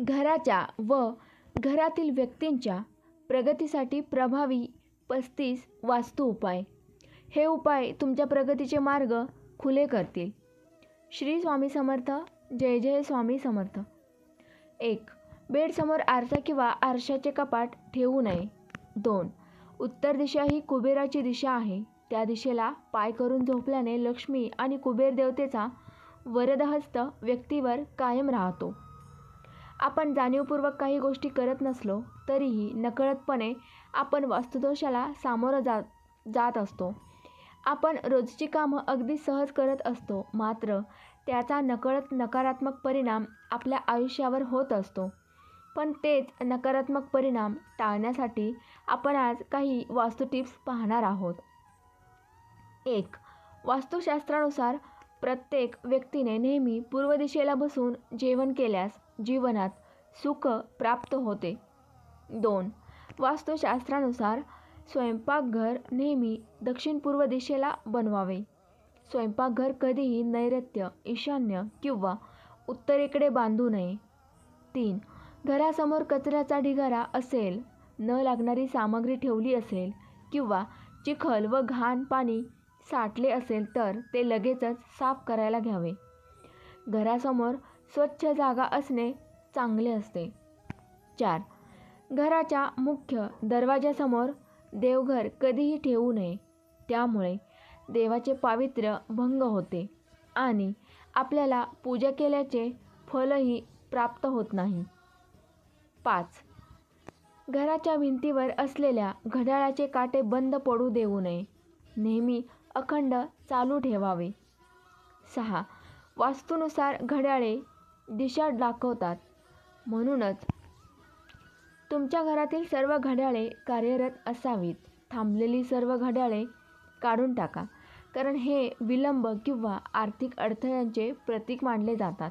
घराच्या व घरातील व्यक्तींच्या प्रगतीसाठी प्रभावी पस्तीस वास्तू उपाय. हे उपाय तुमच्या प्रगतीचे मार्ग खुले करतील. श्री स्वामी समर्थ. जय जय स्वामी समर्थ. एक बेडसमोर आरसा किंवा आरशाचे कपाट ठेवू नये. दोन उत्तर दिशा ही कुबेराची दिशा आहे. त्या दिशेला पाय करून झोपल्याने लक्ष्मी आणि कुबेर देवतेचा वरदहस्त व्यक्तीवर कायम राहतो. आपण जाणीवपूर्वक काही गोष्टी करत नसलो तरीही नकळतपणे आपण वास्तुदोषाला सामोरं जात जात असतो. आपण रोजची कामं अगदी सहज करत असतो मात्र त्याचा नकळत नकारात्मक परिणाम आपल्या आयुष्यावर होत असतो. पण तेच नकारात्मक परिणाम टाळण्यासाठी आपण आज काही वास्तू टिप्स पाहणार आहोत. एक वास्तुशास्त्रानुसार प्रत्येक व्यक्तीने नेहमी पूर्व दिशेला बसून जेवण केल्यास जीवनात सुख प्राप्त होते. दोन वास्तुशास्त्रानुसार स्वयंपाकघर नेहमी दक्षिण पूर्व दिशेला बनवावे. स्वयंपाकघर कधीही नैऋत्य ईशान्य किंवा उत्तरेकडे बांधू नये. तीन घरासमोर कचऱ्याचा ढिगारा असेल न लागणारी सामग्री ठेवली असेल किंवा चिखल व घाण पाणी साठले असेल तर ते लगेचच साफ करायला घ्यावे. घरासमोर स्वच्छ जागा असणे चांगले असते. चार. घराच्या मुख्य दरवाजासमोर देवघर कधीही ठेवू नये. त्यामुळे देवाचे पावित्र्य भंग होते आणि आपल्याला पूजा केल्याचे फलही प्राप्त होत नाही. पाच. घराच्या भिंतीवर असलेल्या घड्याळाचे काटे बंद पडू देऊ नये. नेहमी अखंड चालू ठेवावे. सहा. वास्तूनुसार घड्याळे दिशा दाखवतात. म्हणूनच तुमच्या घरातील सर्व घड्याळे कार्यरत असावीत. थांबलेली सर्व घड्याळे काढून टाका. कारण हे विलंब किंवा आर्थिक अडथळ्यांचे प्रतीक मानले जातात.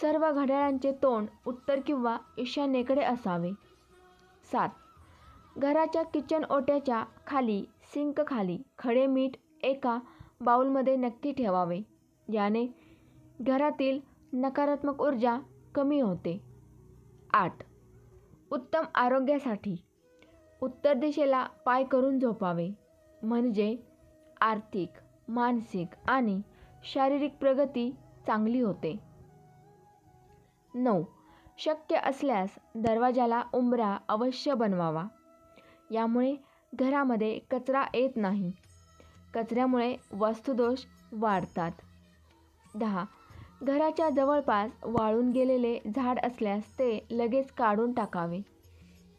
सर्व घड्याळांचे तोंड उत्तर किंवा ईशान्येकडे असावे. सात. घराच्या किचन ओट्याच्या खाली सिंकखाली खडे मीठ एका बाउलमध्ये नक्की ठेवावे. याने घरातील नकारात्मक ऊर्जा कमी होते. आठ. उत्तम आरोग्यासाठी उत्तर दिशेला पाय करून झोपावे. म्हणजे आर्थिक मानसिक आणि शारीरिक प्रगती चांगली होते. नऊ. शक्य असल्यास दरवाजाला उंबरा अवश्य बनवावा. यामुळे घरामध्ये कचरा येत नाही. कचऱ्यामुळे वास्तुदोष वाढतात. दहा. घराच्या जवळपास वाळून गेलेले झाड असल्यास ते लगेच काढून टाकावे.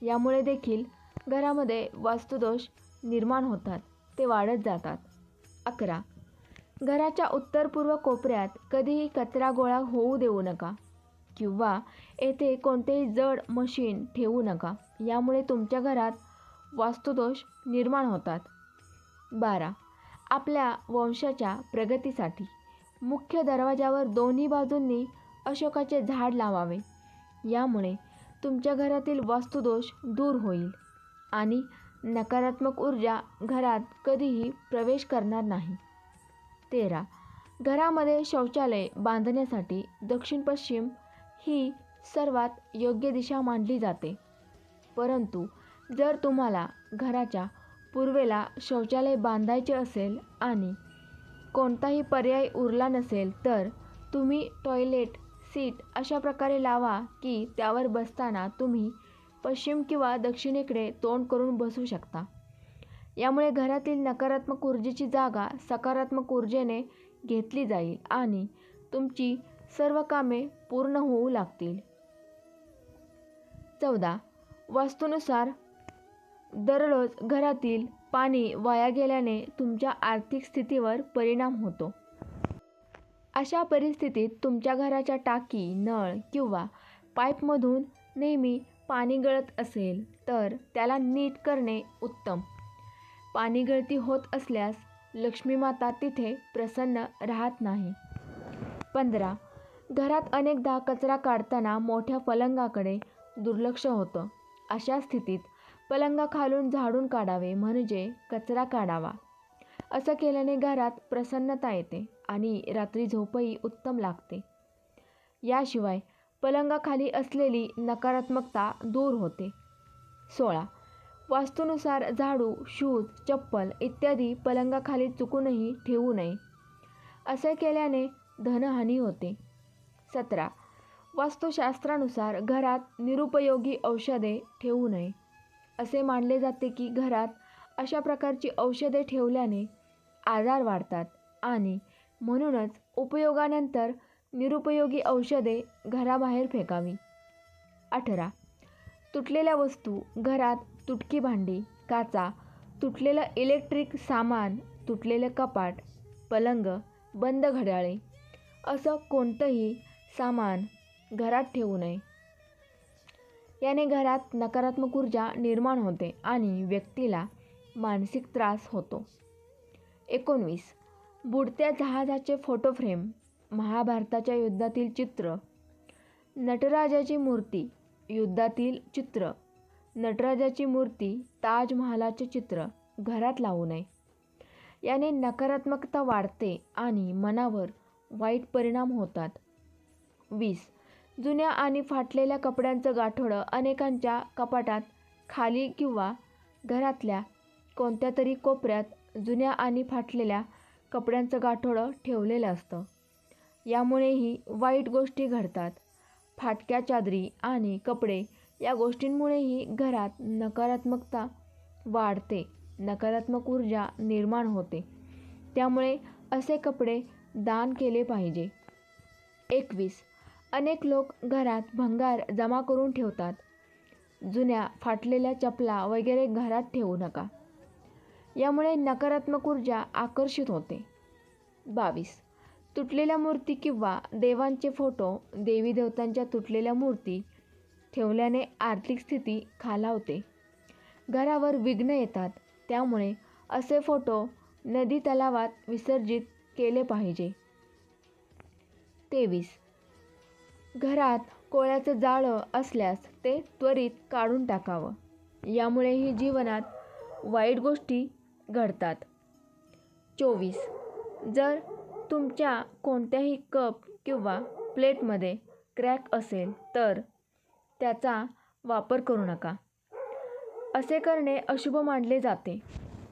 यामुळे देखील घरामध्ये वास्तुदोष निर्माण होतात. ते वाढत जातात. अकरा. घराच्या उत्तर पूर्व कोपऱ्यात कधीही कचरा गोळा होऊ देऊ नका किंवा येथे कोणतेही जड मशीन ठेवू नका. यामुळे तुमच्या घरात वास्तुदोष निर्माण होतात. बारा. आपल्या वंशाच्या प्रगतीसाठी. मुख्य दरवाजावर दोन्ही बाजूंनी अशोकाचे झाड लावावे. यामुळे तुमच्या घरातील वास्तुदोष दूर होईल आणि नकारात्मक ऊर्जा घरात कधीही प्रवेश करणार नाही. तेरा. घरामध्ये शौचालय बांधण्यासाठी दक्षिण पश्चिम ही सर्वात योग्य दिशा मानली जाते. परंतु जर तुम्हाला घराच्या पूर्वेला शौचालय बांधायचे असेल आणि कोणताही पर्याय उरला नसेल तर तुम्ही टॉयलेट सीट अशा प्रकारे लावा की त्यावर बसताना तुम्ही पश्चिम किंवा दक्षिणेकडे तोंड करून बसू शकता. यामुळे घरातील नकारात्मक ऊर्जेची जागा सकारात्मक ऊर्जेने घेतली जाईल आणि तुमची सर्व कामे पूर्ण होऊ लागतील. चौदा. वास्तूनुसार दररोज घरातील पाणी वाया गेल्याने तुमच्या आर्थिक स्थितीवर परिणाम होतो. अशा परिस्थितीत तुमच्या घराच्या टाकी नळ किंवा पाईपमधून नेहमी पाणी गळत असेल तर त्याला नीट करणे उत्तम. पाणी गळती होत असल्यास लक्ष्मीमाता तिथे प्रसन्न राहत नाही. पंधरा. घरात अनेकदा कचरा काढताना मोठ्या पलंगाकडे दुर्लक्ष होतं. अशा स्थितीत पलंगाखालून झाडून काढावे म्हणजे कचरा काढावा. असं केल्याने घरात प्रसन्नता येते आणि रात्री झोपही उत्तम लागते. याशिवाय पलंगाखाली असलेली नकारात्मकता दूर होते. सोळा. वास्तूनुसार झाडू शूज चप्पल इत्यादी पलंगाखाली चुकूनही ठेवू नये. असे केल्याने धनहानी होते. सतरा. वास्तुशास्त्रानुसार घरात निरुपयोगी औषधे ठेवू नये. असे मानले जाते की घरात अशा प्रकारची औषधे ठेवल्याने आजार वाढतात आणि म्हणूनच उपयोगानंतर निरुपयोगी औषधे घराबाहेर फेकावी. अठरा. तुटलेल्या वस्तू घरात तुटकी भांडी काचा तुटलेलं इलेक्ट्रिक सामान तुटलेलं कपाट पलंग बंद घड्याळे असं कोणतंही सामान घरात ठेवू नये. याने घरात नकारात्मक ऊर्जा निर्माण होते आणि व्यक्तीला मानसिक त्रास होतो. एकोणवीस. बुडत्या जहाजाचे फोटो फ्रेम महाभारताच्या युद्धातील चित्र नटराजाची मूर्ती युद्धातील चित्र नटराजाची मूर्ती ताजमहालाचे चित्र घरात लावू नये. याने नकारात्मकता वाढते आणि मनावर वाईट परिणाम होतात. वीस. जुन्या आणि फाटलेल्या कपड्यांचं गाठोडं अनेकांच्या कपाटात खाली किंवा घरातल्या कोणत्या तरी कोपऱ्यात जुन्या आणि फाटलेल्या कपड्यांचं गाठोडं ठेवलेलं असतं. यामुळेही वाईट गोष्टी घडतात. फाटक्या चादरी आणि कपडे या गोष्टींमुळेही घरात नकारात्मकता वाढते. नकारात्मक ऊर्जा निर्माण होते. त्यामुळे असे कपडे दान केले पाहिजे. एकवीस अनेक लोक घरात भंगार जमा करून ठेवतात. जुन्या फाटलेल्या चपला वगैरे घरात ठेवू नका. यामुळे नकारात्मक ऊर्जा आकर्षित होते. बावीस. तुटलेल्या मूर्ती किंवा देवांचे फोटो देवी देवतांच्या तुटलेल्या मूर्ती ठेवल्याने आर्थिक स्थिती खालावते. घरावर विघ्न येतात. त्यामुळे असे फोटो नदी तलावात विसर्जित केले पाहिजे. तेवीस. घरात कोळ्याचं जाळं असल्यास ते त्वरित काढून टाकावं. यामुळेही जीवनात वाईट गोष्टी घडतात. चोवीस. जर तुमच्या कोणत्याही कप किंवा प्लेटमध्ये क्रॅक असेल तर त्याचा वापर करू नका. असे करणे अशुभ मानले जाते.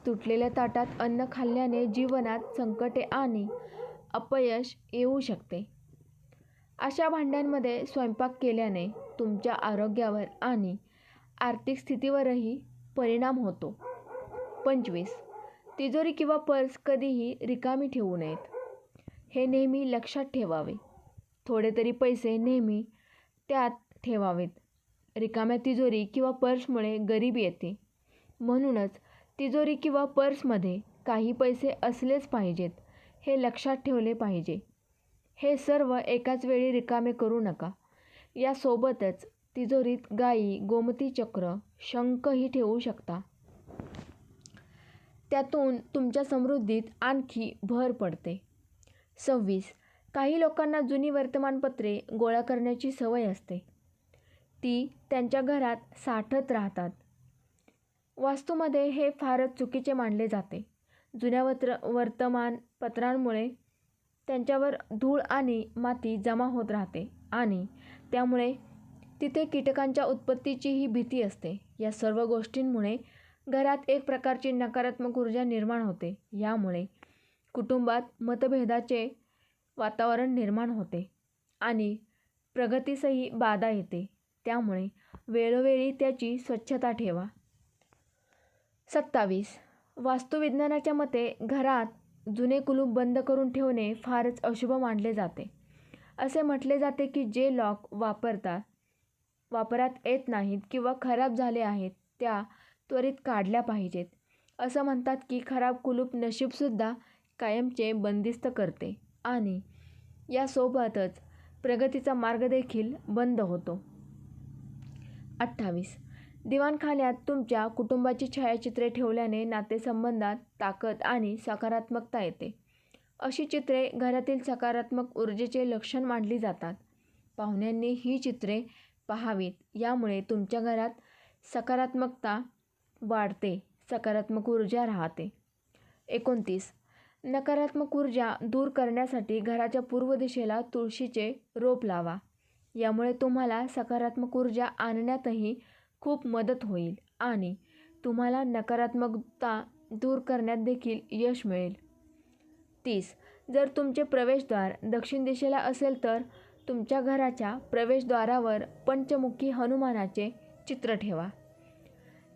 तुटलेल्या ताटात अन्न खाल्ल्याने जीवनात संकटे आणि अपयश येऊ शकते. अशा भांड्यांमध्ये स्वयंपाक केल्याने तुमच्या आरोग्यावर आणि आर्थिक स्थितीवरही परिणाम होतो. पंचवीस. तिजोरी किंवा पर्स कधीही रिकामी ठेवू नयेत. हे नेहमी लक्षात ठेवावे. थोडे तरी पैसे नेहमी त्यात ठेवावेत. रिकाम्या तिजोरी किंवा पर्समुळे गरिबी येते. म्हणूनच तिजोरी किंवा पर्समध्ये काही पैसे असलेच पाहिजेत हे लक्षात ठेवले पाहिजे. हे सर्व एकाच वेळी रिकामे करू नका. यासोबतच तिजोरीत गायी गोमती चक्र शंखही ठेवू शकता. त्यातून तुमच्या समृद्धीत आणखी भर पडते. सव्वीस. काही लोकांना जुनी वर्तमानपत्रे गोळा करण्याची सवय असते. ती त्यांच्या घरात साठत राहतात. वास्तूमध्ये हे फारच चुकीचे मानले जाते. जुन्या वत्र वर्तमानपत्रांमुळे त्यांच्यावर धूळ आणि माती जमा होत राहते आणि त्यामुळे तिथे कीटकांच्या उत्पत्तीचीही भीती असते. या सर्व गोष्टींमुळे घरात एक प्रकारची नकारात्मक ऊर्जा निर्माण होते. यामुळे कुटुंबात मतभेदाचे वातावरण निर्माण होते आणि प्रगतीसही बाधा येते. त्यामुळे वेळोवेळी त्याची स्वच्छता ठेवा. सत्तावीस. वास्तुविज्ञानाच्या मते घरात जुने कुलूप बंद करून ठेवणे फारच अशुभ मानले जाते. असे म्हटले जाते की जे लॉक वापरतात वापरात येत नाहीत किंवा खराब झाले आहेत त्या त्वरित काढल्या पाहिजेत. असं म्हणतात की खराब कुलूप नशीबसुद्धा कायमचे बंदिस्त करते आणि यासोबतच प्रगतीचा मार्ग देखील बंद होतो. अठ्ठावीस दिवाणखान्यात तुमच्या कुटुंबाची छायाचित्रे ठेवल्याने नातेसंबंधात ताकद आणि सकारात्मकता येते. अशी चित्रे घरातील सकारात्मक ऊर्जेचे लक्षण मानली जातात. पाहुण्यांनी ही चित्रे पाहावीत यामुळे तुमच्या घरात सकारात्मकता वाढते सकारात्मक ऊर्जा राहते. एकोणतीस. नकारात्मक ऊर्जा दूर करण्यासाठी घराच्या पूर्व दिशेला तुळशीचे रोप लावा. यामुळे तुम्हाला सकारात्मक ऊर्जा आणण्यातही खूप मदत होईल आणि तुम्हाला नकारात्मकता दूर करण्यात देखील यश मिळेल. तीस जर तुमचे प्रवेशद्वार दक्षिण दिशेला असेल तर तुमच्या घराच्या प्रवेशद्वारावर पंचमुखी हनुमानाचे चित्र ठेवा.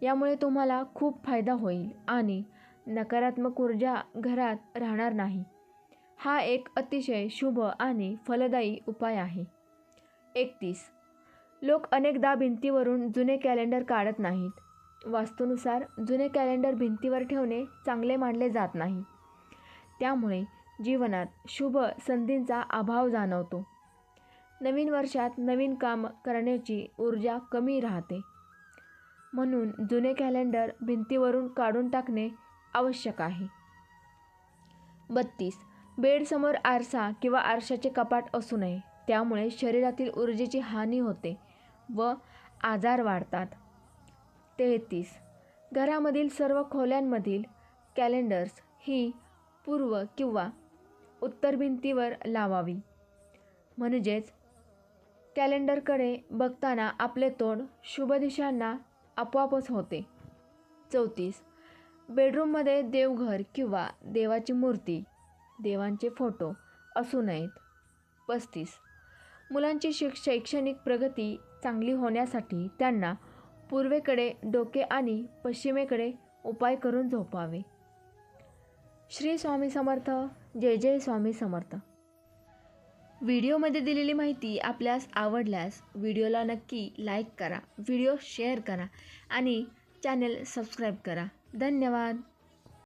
यामुळे तुम्हाला खूप फायदा होईल आणि नकारात्मक ऊर्जा घरात राहणार नाही. हा एक अतिशय शुभ आणि फलदायी उपाय आहे. एकतीस लोक अनेकदा भिंतीवरून जुने कॅलेंडर काढत नाहीत. वास्तूनुसार जुने कॅलेंडर भिंतीवर ठेवणे चांगले मानले जात नाही. त्यामुळे जीवनात शुभ संधींचा अभाव जाणवतो. नवीन वर्षात नवीन काम करण्याची ऊर्जा कमी राहते. म्हणून जुने कॅलेंडर भिंतीवरून काढून टाकणे आवश्यक आहे. बत्तीस. बेडसमोर आरसा किंवा आरशाचे कपाट असू नये. त्यामुळे शरीरातील ऊर्जेची हानी होते. व आजार वाढतात. तेहतीस. घरामधील सर्व खोल्यांमधील कॅलेंडर्स ही पूर्व किंवा उत्तर भिंतीवर लावावी. म्हणजेच कॅलेंडरकडे बघताना आपले तोंड शुभ दिशांना आपोआपच होते. चौतीस. बेडरूममध्ये देवघर किंवा देवाची मूर्ती देवांचे फोटो असू नयेत. पस्तीस. मुलांची शिक शैक्षणिक प्रगती चांगली होण्यासाठी त्यांना पूर्वेकडे डोके आणि पश्चिमेकडे उपाय करून झोपावे. श्री स्वामी समर्थ जय जय स्वामी समर्थ. व्हिडिओमध्ये दिलेली माहिती आपल्यास आवडल्यास व्हिडिओला नक्की लाईक करा व्हिडिओ शेअर करा आणि चॅनेल सबस्क्राईब करा. धन्यवाद!